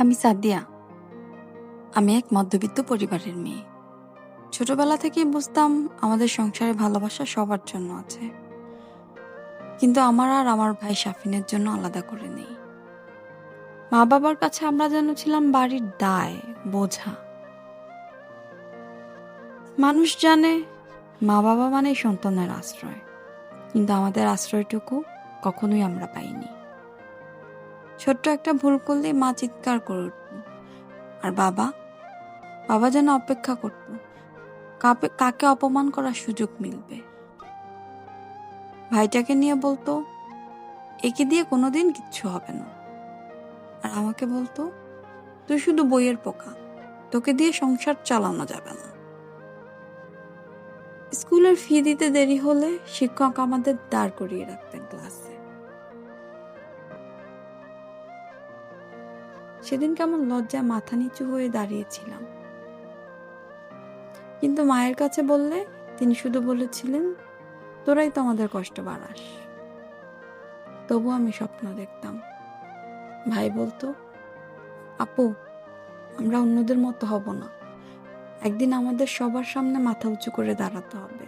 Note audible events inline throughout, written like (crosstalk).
আমি সাদিয়া। আমি এক মধ্যবিত্ত পরিবারের মেয়ে। ছোটবেলা থেকেই বুঝতাম আমাদের সংসারে ভালোবাসা সবার জন্য আছে। কিন্তু আমার আর আমার ভাই সাফিনের জন্য আলাদা করে নেই। মা বাবার কাছে আমরা যেন ছিলাম বাড়ির দায়, বোঝা। মানুষ জানে মা বাবা মানেই সন্তানের আশ্রয়। কিন্তু আমাদের আশ্রয়টুকু কখনোই আমরা পাইনি। ছোট্ট একটা ভুল করলে মা চিৎকার করে উঠত আর বাবা? বাবা যেন অপেক্ষা করত। কাকে অপমান করার সুযোগ মিলবে? ভাইটাকে নিয়ে বলতো, একে দিয়ে কোনোদিন কিচ্ছু হবে না। আর আমাকে বলতো, তুই শুধু বইয়ের পোকা। তোকে দিয়ে সংসার চালানো যাবে না। স্কুলের ফি দিতে দেরি হলে শিক্ষক আমাদের দাঁড় করিয়ে রাখতেন। সেদিন কেমন লজ্জা মাথা নিচু হয়ে দাঁড়িয়েছিলাম। কিন্তু মায়ের কাছে বললে, তিনি শুধু বলেছিলেন, তোরাই তো আমাদের কষ্ট বাড়াস। তবু আমি স্বপ্ন দেখতাম। ভাই বলতো, আপু, আমরা অন্যদের মতো হব না। একদিন আমাদের সবার সামনে মাথা উঁচু করে দাঁড়াতে হবে।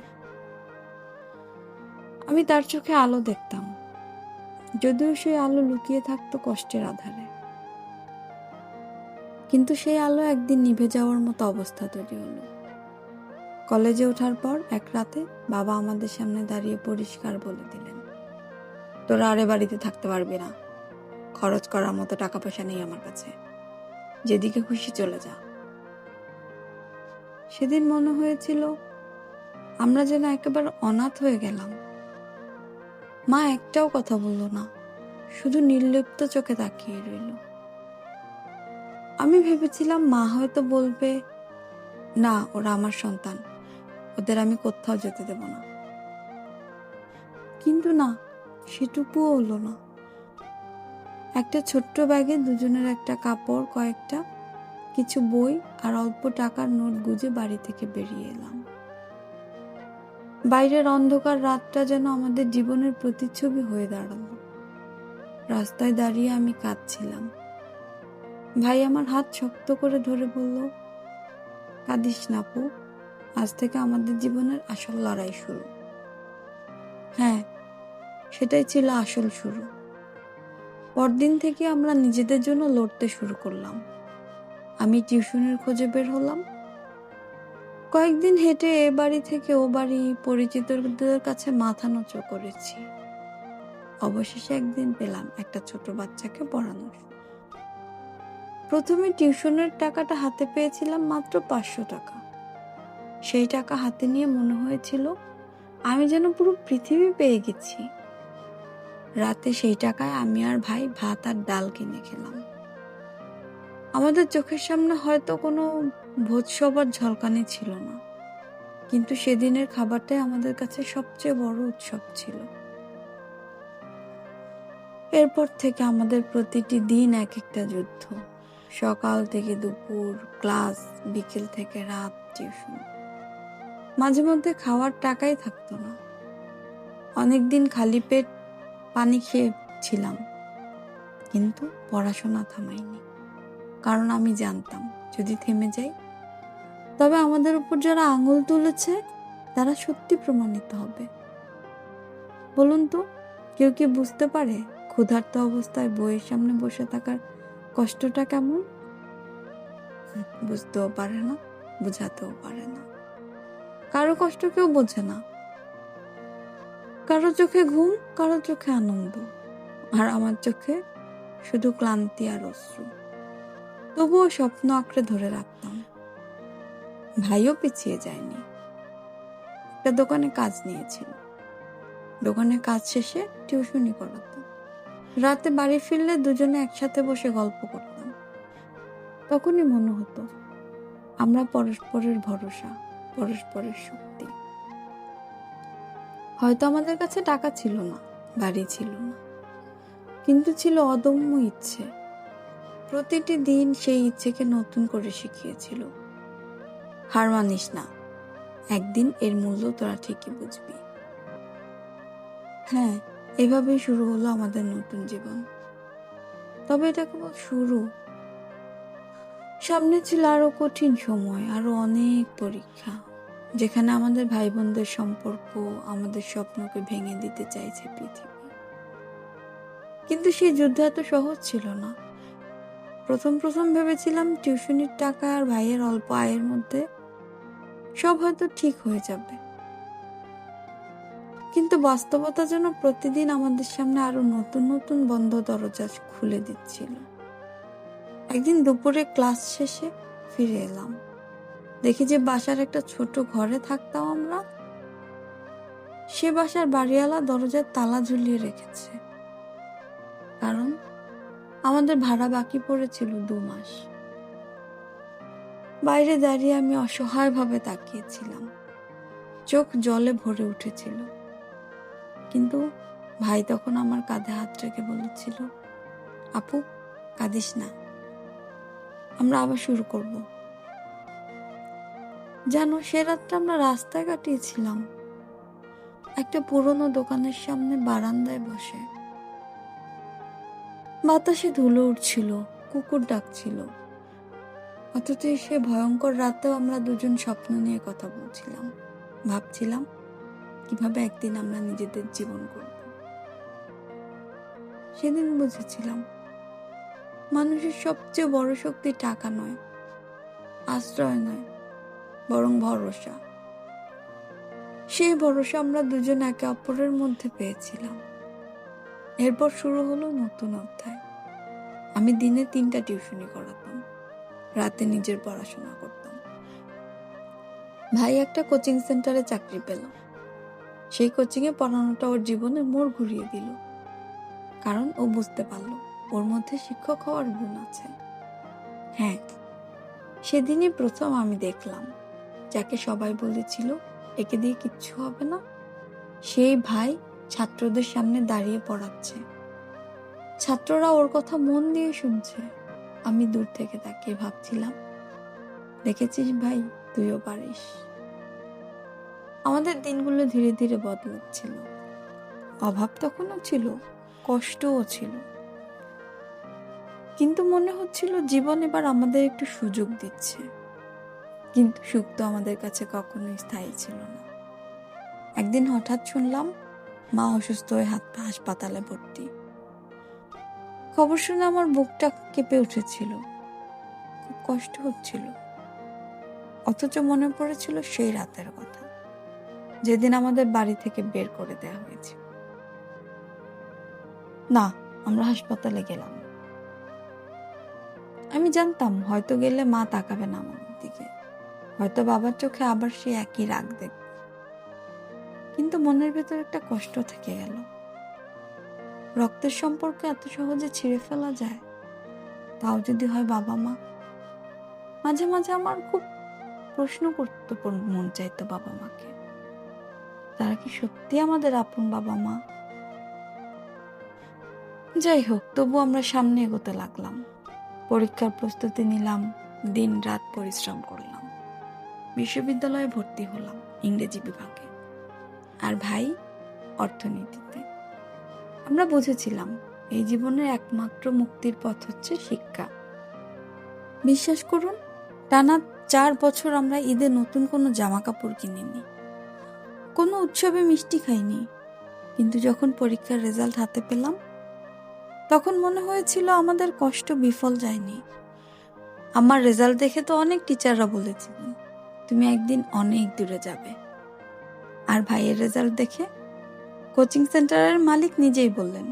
আমি তার চোখে আলো দেখতাম। যদিও সেই আলো লুকিয়ে থাকতো কষ্টের আধারে। কিন্তু সেই আলো একদিন নিভে যাওয়ার মতো অবস্থা তৈরি হলো। কলেজে ওঠার পর এক রাতে বাবা আমাদের সামনে দাঁড়িয়ে পরিষ্কার বলে দিলেন, তোরা আরে বাড়িতে থাকতে পারবি না। খরচ করার মতো টাকা পয়সা নেই আমার কাছে। যেদিকে খুশি চলে যা। সেদিন মনে হয়েছিল, আমরা যেন একেবারে অনাথ হয়ে গেলাম। মা একটাও কথা বলল না, শুধু নির্লিপ্ত চোখে তাকিয়ে রইল। আমি ভেবেছিলাম মা হয়তো বলবে, না, ওরা আমার সন্তান। ওদের আমি কোথাও যেতে দেব না। কিন্তু না, সেটুকুও হলো না। একটা ছোট্ট ব্যাগে দুজনের একটা কাপড়, কয়েকটা, কিছু বই আর অল্প টাকার নোট গুজে বাড়ি থেকে বেরিয়ে এলাম। বাইরের অন্ধকার রাতটা যেন আমাদের জীবনের প্রতিচ্ছবি হয়ে দাঁড়াল। রাস্তায় দাঁড়িয়ে আমি কাঁদছিলাম। ভাই আমার হাত শক্ত করে ধরে বলল, কাঁদিস না পু আজ থেকে আমাদের জীবনের আসল লড়াই শুরু। হ্যাঁ সেটাই ছিল আসল শুরু। পরদিন থেকে আমরা নিজেদের জন্য লড়তে শুরু করলাম। আমি টিউশনের খোঁজে বের হলাম। কয়েকদিন হেঁটে এ বাড়ি থেকে ও বাড়ি পরিচিতদের কাছে মাথা নচো করেছি। অবশেষে একদিন পেলাম একটা ছোট বাচ্চাকে পড়ানোর। প্রথমে টিউশনের টাকাটা হাতে পেয়েছিলাম মাত্র পাঁচশো টাকা। সেই টাকা হাতে নিয়ে মনে হয়েছিল, আমি যেন পুরো পৃথিবী পেয়ে গেছি। রাতে সেই টাকায় আমি আর ভাই ভাত আর ডাল কিনে খেলাম। আমাদের চোখের সামনে হয়তো কোনো ভোজসভার ঝলকানি ছিল না, কিন্তু সেদিনের খাবারটাই আমাদের কাছে সবচেয়ে বড় উৎসব ছিল। এরপর থেকে আমাদের প্রতিটি দিন এক একটা যুদ্ধ। সকাল থেকে দুপুর, ক্লাস, বিকেল থেকে রাত, টিউশন। মাঝে মধ্যে খাওয়ার টাকাই থাকতো না। অনেকদিন খালি পেট পানি খেয়েছিলাম, কিন্তু পড়াশোনা থামাইনি কারণ আমি জানতাম, যদি থেমে যাই, তবে আমাদের উপর যারা আঙুল তুলেছে, তারা সত্যি প্রমাণিত হবে। বলুন তো, কেউ কি বুঝতে পারে, ক্ষুধার্ত অবস্থায় বইয়ের সামনে বসে থাকার কষ্টটা কেমন? বুঝতেও পারে না, বোঝাতেও পারে না। কারও কষ্ট কেউ বোঝে না। কারও চোখে ঘুম, কারও চোখে আনন্দ। আর আমার চোখে শুধু ক্লান্তি আর অশ্রু। তবুও স্বপ্ন আঁকড়ে ধরে রাখতাম। ভাইও পিছিয়ে যায়নি। একটা দোকানে কাজ নিয়েছিল। দোকানে কাজ শেষে টিউশনি করাতো। রাতে বাড়ি ফিরলে দুজনে একসাথে বসে গল্প করতাম। তখনই মনে হতো, আমরা পরস্পরের ভরসা, পরস্পরের শক্তি। হয়তো আমাদের কাছে টাকা ছিল না, বাড়ি ছিল না, কিন্তু ছিল অদম্য ইচ্ছে। প্রতিটি দিন সেই ইচ্ছেকে নতুন করে শিখিয়েছিল। হার মানিস না, একদিন এর মূল্য তোরা ঠিকই বুঝবি। হ্যাঁ এভাবেই শুরু হলো আমাদের নতুন জীবন। তবে এটা কেবল শুরু। সামনে ছিল আরও কঠিন সময়, আরও অনেক পরীক্ষা, যেখানে আমাদের ভাই বোনদের সম্পর্ক, আমাদের স্বপ্নকে ভেঙে দিতে চাইছে পৃথিবী। কিন্তু সেই যুদ্ধ এত সহজ ছিল না। প্রথম প্রথম ভেবেছিলাম টিউশনির টাকা আর ভাইয়ের অল্প আয়ের মধ্যে সব হয়তো ঠিক হয়ে যাবে। কিন্তু বাস্তবতা যেন প্রতিদিন আমাদের সামনে আরও নতুন নতুন বন্ধ দরজা খুলে দিচ্ছিল। একদিন দুপুরে ক্লাস শেষে ফিরে এলাম। দেখি যে বাসার একটা ছোট ঘরে থাকতাম আমরা। সে বাসার বাড়িওয়ালা দরজার তালা ঝুলিয়ে রেখেছে। কারণ আমাদের ভাড়া বাকি পড়েছিল দু মাস। বাইরে দাঁড়িয়ে আমি অসহায়ভাবে তাকিয়েছিলাম। চোখ জলে ভরে উঠেছিল। কিন্তু ভাই তখন আমার কাঁধে হাত রেখে বলেছিল, আপু, কাঁদিস না। আমরা আবার শুরু করব। জানো সে রাতটা আমরা রাস্তায় কাটিয়েছিলাম। একটা পুরনো দোকানের সামনে বারান্দায় বসে। বাতাসে ধুলো উঠছিল, কুকুর ডাকছিল। অথচ সে ভয়ঙ্কর রাতেও আমরা দুজন স্বপ্ন নিয়ে কথা বলছিলাম। ভাবছিলাম কীভাবে একদিন আমরা নিজেদের জীবন করব? সেদিন বুঝেছিলাম, মানুষের সবচেয়ে বড় শক্তি টাকা নয়, আশ্রয় নয়, বরং ভরসা। সেই ভরসা আমরা দুজন একে অপরের মধ্যে পেয়েছিলাম। এরপর শুরু হলো নতুন অধ্যায়। আমি দিনে তিনটা টিউশনি করাতাম, রাতে নিজের পড়াশোনা করতাম। ভাই একটা কোচিং সেন্টারে চাকরি পেল সেই কোচিংয়ে পড়ানোটা ওর জীবনে মোড় ঘুরিয়ে দিল। কারণ ও বুঝতে পারল, ওর মধ্যে শিক্ষক হওয়ার গুণ আছে। হ্যাঁ সেদিনই প্রথম আমি দেখলাম, যাকে সবাই বলেছিল, একে দিয়ে কিচ্ছু হবে না। সেই ভাই ছাত্রদের সামনে দাঁড়িয়ে পড়াচ্ছে। ছাত্ররা ওর কথা মন দিয়ে শুনছে। আমি দূর থেকে তাকিয়ে ভাবছিলাম, দেখেছিস ভাই, তুইও পারিস। আমাদের দিনগুলো ধীরে ধীরে বদলাচ্ছিল। অভাব তখনও ছিল, কষ্টও ছিল। কিন্তু মনে হচ্ছিল জীবন এবার আমাদের একটু সুযোগ দিচ্ছে। কিন্তু সুখ তো আমাদের কাছে কখনোই স্থায়ী ছিল না। একদিন হঠাৎ শুনলাম, মা অসুস্থ হয়ে হাত পা হাসপাতালে ভর্তি। খবর শুনে আমার বুকটা কেঁপে উঠেছিল। খুব কষ্ট হচ্ছিল। অথচ মনে পড়েছিল সেই রাতের কথা। যেদিন আমাদের বাড়ি থেকে বের করে দেওয়া হয়েছে। না, আমরা হাসপাতালে গেলাম। আমি জানতাম, হয়তো গেলে মা তাকাবে না আমার দিকে। হয়তো বাবার চোখে আবার সে একই রাগ দেখবে কিন্তু মনের ভেতর একটা কষ্ট থেকে গেল। রক্তের সম্পর্ক এত সহজে ছিঁড়ে ফেলা যায়। তাও যদি হয় বাবা মা। মাঝে মাঝে আমার খুব প্রশ্ন করতে মন চাইতো বাবা মাকে। তারা কি সত্যি আমাদের আপন বাবা মা? যাই হোক তবু আমরা সামনে এগোতে লাগলাম। পরীক্ষার প্রস্তুতি নিলাম দিন রাত পরিশ্রম করলাম। বিশ্ববিদ্যালয়ে ভর্তি হলাম ইংরেজি বিভাগে। আর ভাই, অর্থনীতিতে। আমরা বুঝেছিলাম, এই জীবনের একমাত্র মুক্তির পথ হচ্ছে শিক্ষা। বিশ্বাস করুন, টানা চার বছর আমরা ঈদে নতুন কোনো জামা কাপড় কিনিনি। কোনো উৎসবে মিষ্টি খাইনি। কিন্তু যখন পরীক্ষার রেজাল্ট হাতে পেলাম, তখন মনে হয়েছিল আমাদের কষ্ট বিফল যায়নি। আমার রেজাল্ট দেখে তো অনেক টিচাররা বলেছিলেন তুমি একদিন অনেক দূরে যাবে। আর ভাইয়ের রেজাল্ট দেখে কোচিং সেন্টারের মালিক নিজেই বললেন,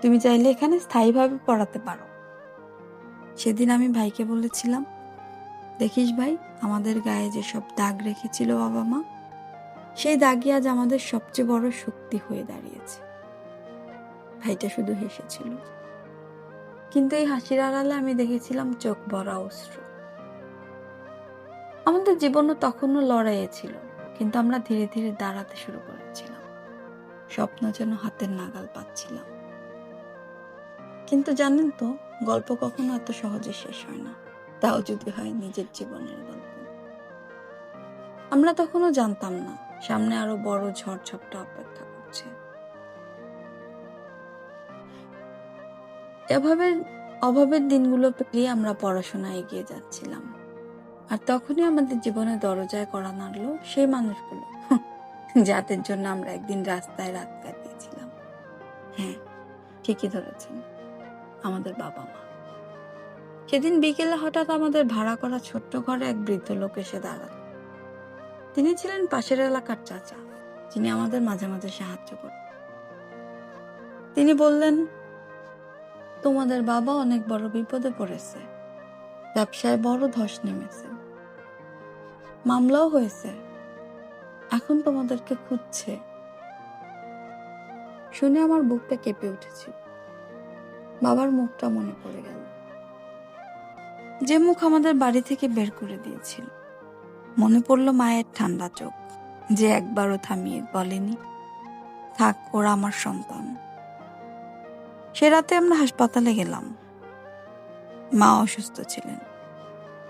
তুমি চাইলে এখানে স্থায়ীভাবে পড়াতে পারো। সেদিন আমি ভাইকে বলেছিলাম, দেখিস ভাই, আমাদের গায়ে যেসব দাগ রেখেছিল বাবা মা সেই দাগই আজ আমাদের সবচেয়ে বড় শক্তি হয়ে দাঁড়িয়েছে। ভাইটা শুধু হেসেছিল। কিন্তু এই হাসির আড়ালে আমি দেখেছিলাম চোখ ভরা অস্ত্র আমাদের জীবনও তখনও লড়াইয়ে ছিল, কিন্তু আমরা ধীরে ধীরে দাঁড়াতে শুরু করেছিলাম। স্বপ্ন যেন হাতের নাগাল পাচ্ছিলাম। কিন্তু জানেন তো, গল্প কখনো এত সহজে শেষ হয় না। তাও যদি হয় নিজের জীবনের গল্প। আমরা তখনও জানতাম না সামনে আরও বড় ঝড় ঝপটা অপেক্ষা করছে। এভাবে অভাবের দিনগুলো পেরিয়ে আমরা পড়াশোনা এগিয়ে যাচ্ছিলাম। আর তখনই আমাদের জীবনে দরজায় করা নাড়লো সেই মানুষগুলো। (laughs) যাদের জন্য আমরা একদিন রাস্তায় রাত কাটিয়েছিলাম। হ্যাঁ ঠিকই ধরেছেন, আমাদের বাবা মা। সেদিন বিকেলে হঠাৎ আমাদের ভাড়া করা ছোট্ট ঘরে এক বৃদ্ধ লোক এসে দাঁড়াল। তিনি ছিলেন পাশের এলাকার চাচা, যিনি আমাদের মাঝে মাঝে সাহায্য করেন। তিনি বললেন, তোমাদের বাবা অনেক বড় বিপদে পড়েছে। ব্যবসায় বড় ধস নেমেছে। মামলাও হয়েছে। এখন তোমাদেরকে খুঁজছে। শুনে আমার বুকটা কেঁপে উঠেছিল বাবার মুখটা মনে পড়ে গেল। যে মুখ আমাদের বাড়ি থেকে বের করে দিয়েছিল। মনে পড়ল মায়ের ঠান্ডা চোখ, যে একবারও থামিয়ে বলেনি, থাক, ওরা আমার সন্তান। সে রাতে আমরা হাসপাতালে গেলাম। মা অসুস্থ ছিলেন,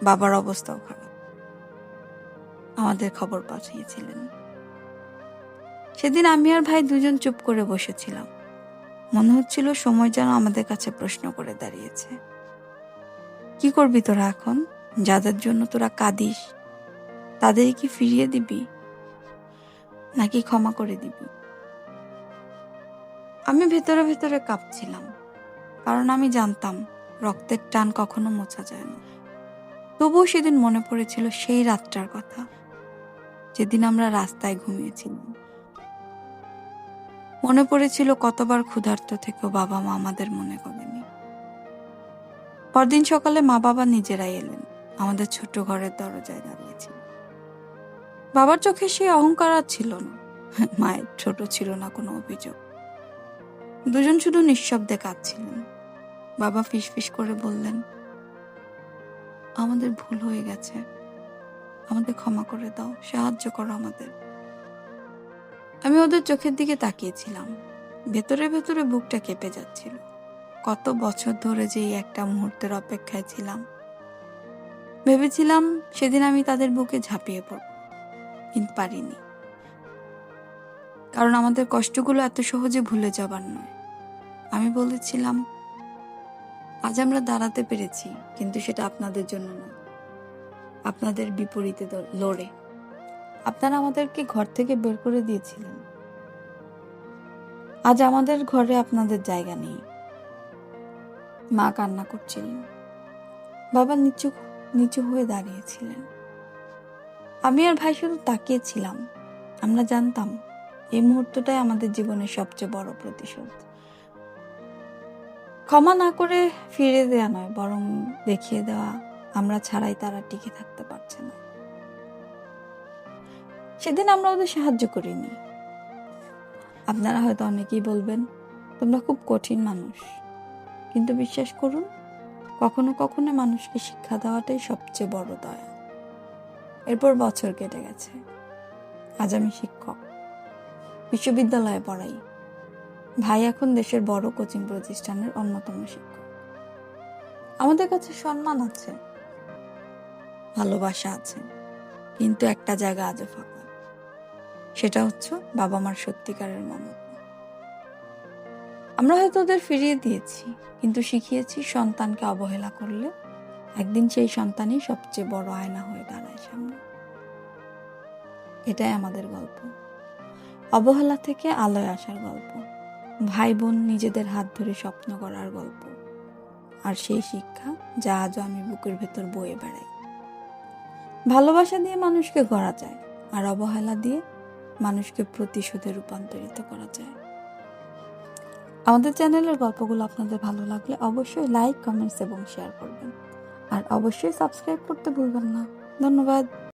বাবার অবস্থাও খারাপ। আমাদের খবর পাঠিয়েছিলেন। সেদিন আমি আর ভাই দুজন চুপ করে বসেছিলাম। মনে হচ্ছিল সময় যেন আমাদের কাছে প্রশ্ন করে দাঁড়িয়েছে। কি করবি তোরা এখন? যাদের জন্য তোরা কাঁদিস তাদের কি ফিরিয়ে দিবি নাকি ক্ষমা করে দিবি? আমি ভেতরে ভেতরে কাঁপছিলাম, কারণ আমি জানতাম রক্তের টান কখনো মোছা যায় না। তবুও সেদিন মনে পড়েছিল সেই রাতটার কথা, যেদিন আমরা রাস্তায় ঘুমিয়েছিলাম। মনে পড়েছিল কতবার ক্ষুধার্ত থেকেও বাবা মা আমাদের মনে করেনি। পরদিন সকালে মা বাবা নিজেরাই এলেন, আমাদের ছোট ঘরের দরজায় দাঁড়িয়েছিল বাবার চোখে সে অহংকার আর ছিল না। মায়ের ছোট ছিল না কোনো অভিযোগ। দুজন শুধু নিঃশব্দে কাঁদছিলেন। বাবা ফিস ফিস করে বললেন, আমাদের ভুল হয়ে গেছে। আমাদের ক্ষমা করে দাও, সাহায্য করো আমাদের। আমি ওদের চোখের দিকে তাকিয়েছিলাম। ভেতরে ভেতরে বুকটা কেঁপে যাচ্ছিল। কত বছর ধরে যে একটা মুহূর্তের অপেক্ষায় ছিলাম। ভেবেছিলাম সেদিন আমি তাদের বুকে ঝাঁপিয়ে পড়ব। কিন্তু পারিনি। কারণ আমাদের কষ্টগুলো এত সহজে ভুলে যাবার নয়। আমি বলেছিলাম, আজ আমরা দাঁড়াতে পেরেছি, কিন্তু সেটা আপনাদের জন্য নয় আপনাদের বিপরীতে লড়ে। আপনারা আমাদেরকে ঘর থেকে বের করে দিয়েছিলেন। আজ আমাদের ঘরে আপনাদের জায়গা নেই। মা কান্না করছিলেন। বাবা নিচু নিচু হয়ে দাঁড়িয়েছিলেন। আমি আর ভাই শুধু তাকিয়েছিলাম। আমরা জানতাম, এই মুহূর্তটাই আমাদের জীবনের সবচেয়ে বড় প্রতিশোধ। ক্ষমা না করে ফিরে দেওয়া নয়, বরং দেখিয়ে দেওয়া, আমরা ছাড়াই তারা টিকে থাকতে পারছে না। সেদিন আমরা ওদের সাহায্য করিনি। আপনারা হয়তো অনেকেই বলবেন, তোমরা খুব কঠিন মানুষ। কিন্তু বিশ্বাস করুন, কখনো কখনো মানুষকে শিক্ষা দেওয়াটাই সবচেয়ে বড় দয়া। এরপর বছর কেটে গেছে। আজ আমি শিক্ষক। বিশ্ববিদ্যালয়ে পড়াই। ভাই এখন দেশের বড় কোচিং প্রতিষ্ঠানের অন্যতম শিক্ষক। আমাদের কাছে সম্মান আছে, ভালোবাসা আছে, কিন্তু একটা জায়গা আজও ফাঁকা। সেটা হচ্ছে বাবা মার সত্যিকারের মমতা। আমরা হয়তো ওদের ফিরিয়ে দিয়েছি, কিন্তু শিখিয়েছি সন্তানকে অবহেলা করলে একদিন সেই সন্তানই সবচেয়ে বড় আয়না হয়ে দাঁড়ায় সামনে। এটাই আমাদের গল্প। অবহেলা থেকে আলোয় আসার গল্প। ভাই বোন নিজেদের হাত ধরে স্বপ্ন করার গল্প। আর সেই শিক্ষা যা আজও আমি বুকের ভেতর বয়ে বেড়াই। ভালোবাসা দিয়ে মানুষকে গড়া যায় আর অবহেলা দিয়ে মানুষকে প্রতিশোধে রূপান্তরিত করা যায়। আমাদের চ্যানেলের গল্পগুলো আপনাদের ভালো লাগলে অবশ্যই লাইক, কমেন্টস এবং শেয়ার করবেন। আর অবশ্যই সাবস্ক্রাইব করতে ভুলবেন না। ধন্যবাদ।